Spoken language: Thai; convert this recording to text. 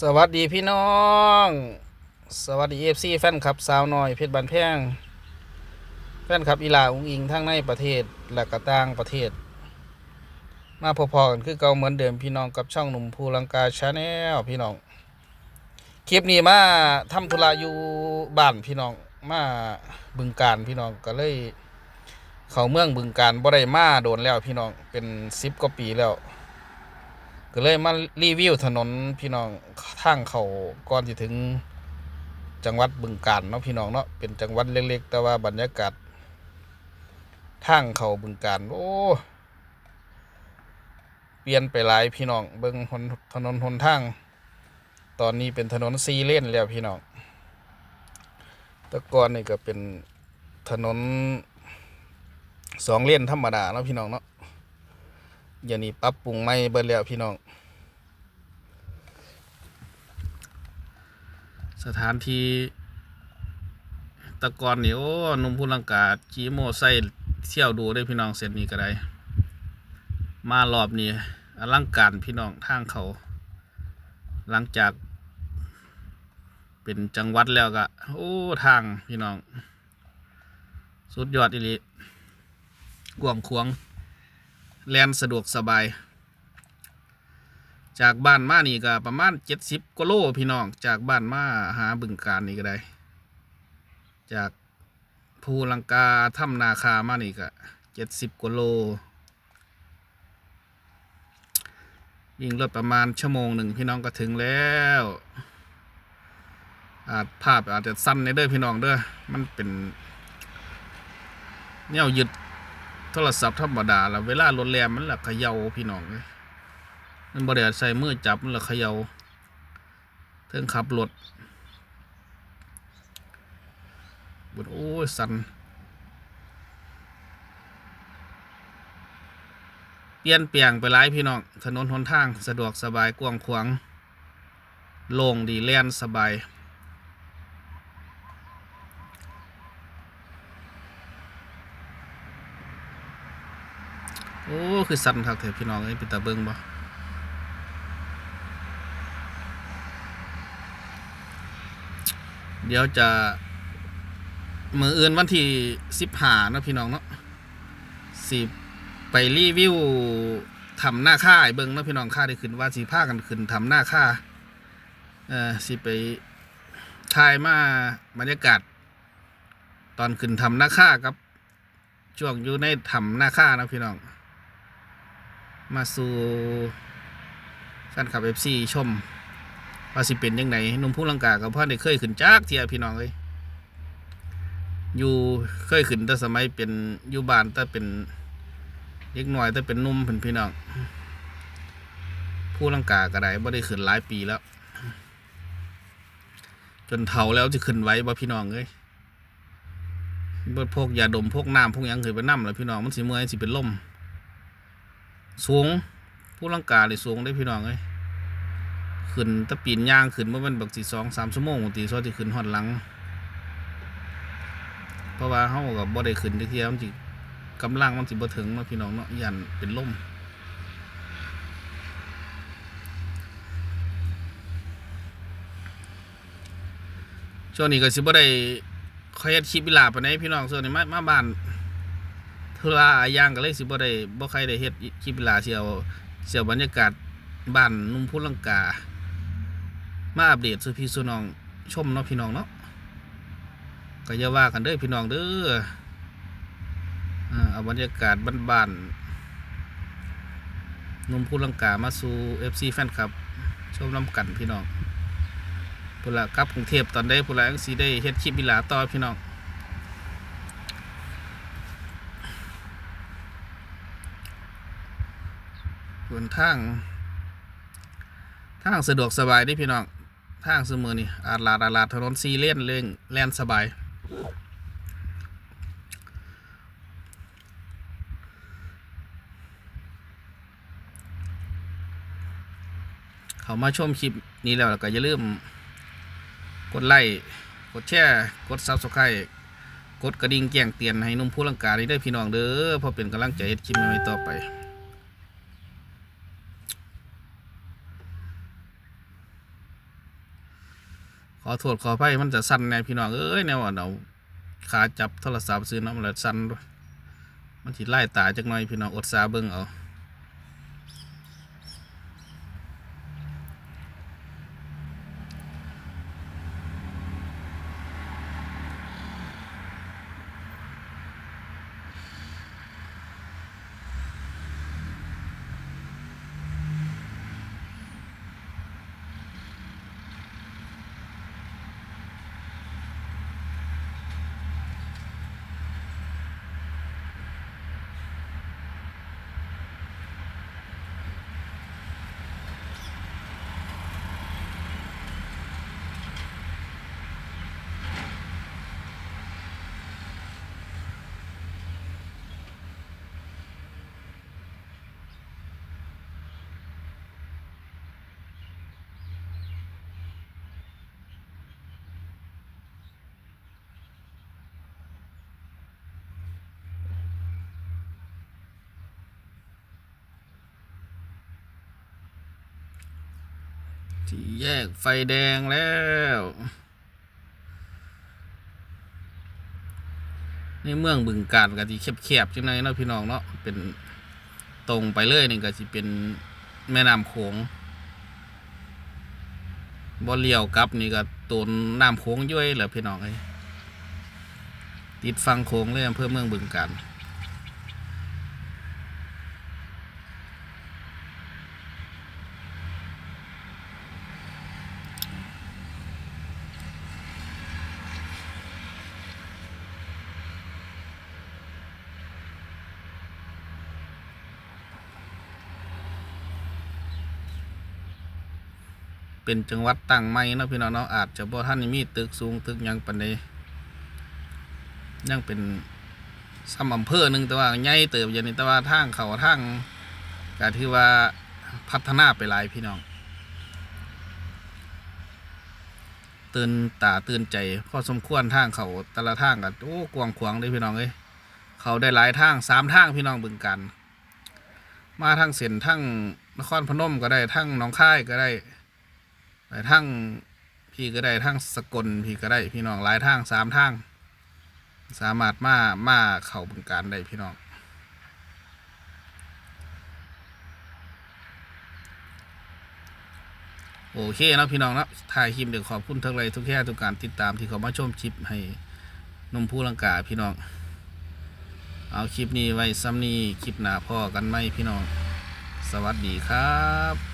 สวัสดีพี่น้อง สวัสดีเอฟซีแฟนคลับสาวน้อยเพชรบันแพงแฟนคลับอีหลาอุ้งอิงทั้งในประเทศและก็ต่างประเทศ มาพอๆกันคือเก่าเหมือนเดิมพี่น้องกับช่องหนุ่มภูลังกาชาแนลพี่น้องคลิปนี้มาทำธุระอยู่บ้านพี่น้องมาบึงการพี่น้องก็เลย เขาเมืองบึงการบ่ได้มาโดนแล้วพี่น้องเป็นสิบกว่าปีแล้ว ก็เลยมารีวิวถนนพี่น้องทางเขาก่อนที่ถึงจังหวัดบึงกาฬเนาะพี่น้องเนาะเป็นจังหวัดเล็ก ๆ แต่ว่าบรรยากาศทางเขาบึงกาฬโอ้เปลี่ยนไปหลายพี่น้องเบิ่งหนถนนหนทาง ตอนนี้เป็นถนนซีเลนแล้วพี่น้องแต่ก่อนนี่ก็เป็นถนนสองเลนธรรมดาเนาะพี่น้องเนาะอย่านี้ปรับปรุงไม่เบิดแล้วพี่น้อง สถานที่ตะกอนนี่โอ้หนุ่มพูลังกาจีโมไซเที่ยวดูได้พี่น้องเส้นนี้ก็ได้ มารอบนี้อลังการพี่น้องทางเขา หลังจาก เป็นจังหวัดแล้วก็โอ้ทางพี่น้อง สุดยอดอีลีกวางควง แลนสะดวกสบาย จากบ้านมานี่ก็ประมาณเจ็ดสิบกิโลพี่น้อง จากบ้านมาหาบึงการนี่ก็ได้ จากภูลังกาถ้ำนาคามานี่ก็เจ็ดสิบกิโลวิ่งรถประมาณชั่วโมงหนึ่งพี่น้องก็ถึงแล้ว อาจภาพอาจจะสั้นในเด้อพี่น้องเด้อมันเป็นแนวยึดโทรศัพท์ธรรมดาแล้วเวลารถแรมมันละเขย่าพี่น้องเลย มันบ่ได้ใส่มือจับมันละเขย่าเทิงขับรถบนโอ้ยสันเปลี่ยนเปลี่ยงไปหลายพี่น้อง ถนนหนทางสะดวกสบายกว้างขวางโล่งดีแล่นสบาย โอ้ คือสั่นคักเถอะพี่น้องเอ้เป็นตาเบิงบ่ เดี๋ยวจะมืออื่นวันที่สิบหานะพี่น้องเนาะสิไปรีวิวทำหน้าค่าให้เบิ้งเนาะพี่น้องค่าได้ขึ้นว่าสีผ้ากันขึ้นทำหน้าค่าเอ่อสิไปถ่ายมาบรรยากาศ ตอนขึ้นทำหน้าค่ากับช่วงอยู่ในทำหน้าค่านะพี่น้อง มาสู่แฟนคลับเอฟซีชม ว่าสิเป็นยังไงนุ่มผู้ลังกากับพ่อได้เคยขึ้นจากเทียพี่น้องเลยอยู่เคยขึ้นแต่สมัยเป็นอยู่บ้านแต่เป็นเล็กน่อยแต่เป็นนุ่มเป็นพี่น้องผู้ลังกาก็ได้บ่ได้ขึ้นหลายปีแล้ว จนเฒ่าแล้วจะขึ้นไว้บ่พี่น้องเลยบิดพวกยาดมพวกน้ำพวกยังเคยไปน้ำแล้วพี่น้องมันสิเมื่อยสิเป็นลมสูงผู้ลังกาเลยสูงได้พี่น้องเอ้ย ขึ้นตะปีนย่างขึ้นเมื่อมันบักสีสองสามชั่วโมงบางทีซอที่ขึ้นหอดหลัง เพราะว่าเขากับบ่ได้ขึ้นทีเทียมันสิกำลังมันสิบ่ถึงเนาพี่น้องเนาะยันเป็นลมช่วงนี้ก็สิบ่ได้คอยเฮ็ดคลิปเวลาปานใดพี่น้องส่วนนี้มามาบ้านธุระหลายอย่างก็เลยสิบ่ได้บ่ใครได้เฮ็ดคลิปเวลาเสียวเสียวบรรยากาศบ้านนุ่มพุลังกา มาอัปเดตสู่พี่สู่น้องชมเนาะพี่น้องเนาะก็อย่าว่ากันเด้อพี่น้องเด้ออ่าเอาบรรยากาศบ้านๆนุ่มพุลังกามาสู่ FC แฟนคลับชมน้ำกันพี่น้องพุ่นละกลับกรุงเทพตอนใดพุ่นละจั่งสิได้เฮ็ดคลิปเวลาต่อพี่น้องส่วนทางทางสะดวกสบายด้พี่น้อง ทางเสมอนี่อาลาดอาลาดถนนซีเลนเล่งแล่นสบายเขามาชมคลิปนี้แล้วก็อย่าลืม กดไลค์กดแชร์กดซับสไครต์กดกระดิ่งแจ้งเตือนให้นุ่มผู้ลังกาได้ด้วยพี่น้องเด้อเพื่อเป็นกำลังใจให้คลิปใหม่ต่อไป ขอโทษขอไพ่มันจะสั่นแน่พี่น้องเอ้ยแนวว่าเราขาจับโทรศัพท์ซื้อน้ำมันแล้วสั่นด้วยมันสิไล่ตาจักหน่อยพี่น้องอดสาเบิ่งเอา ที่แยกไฟแดงแล้ว ในเมืองบึงการก็ที่แคบๆจังไงเนาะพี่น้องเนาะเป็นตรงไปเลยนี่ก็สิเป็นแม่น้ำโขงบ่เลี้ยวกลับนี่ก็ตูนน้ำโขงย้วยเหรอพี่น้องเอ้ติดฟังโขงเลยอำเภอเมืองบึงการ เป็นจังหวัดตั้งใหม่เนาะพี่น้องเนาะอาจจะบ่ท่านมีตึกสูงตึกยังปานใดยังเป็นซ้ำอำเภอหนึ่งแต่ว่าใหญ่เติบอย่างนี้แต่ว่าทางเขาทางก็ถือว่าพัฒนาไปหลายพี่น้องตื่นตาตื่นใจพอสมควรทางเขาแต่ละทางก็โอ้กว้างขวางเลยพี่น้องเอ้ยเขาได้หลายทางสามทางพี่น้องบึงกัน มาทางเส้นทางนครพนมก็ได้ทางหนองคายก็ได้ ทั้งพี่ก็ได้ทั้งสกลพี่ก็ได้พี่น้องหลายทางสามทางสามารถมามาเข่าบึงการได้พี่น้องโอเคนะพี่น้องนะถ่ายคลิปเดี๋ยวขอบคุณทั้งไรทุกแค่ทุกการติดตามที่เขามาชมคลิปให้นมผู้ลังกาพี่น้อง เอาคลิปนี้ไว้ซ้ำนี้คลิปหน้าพ่อกันไหมพี่น้อง สวัสดีครับ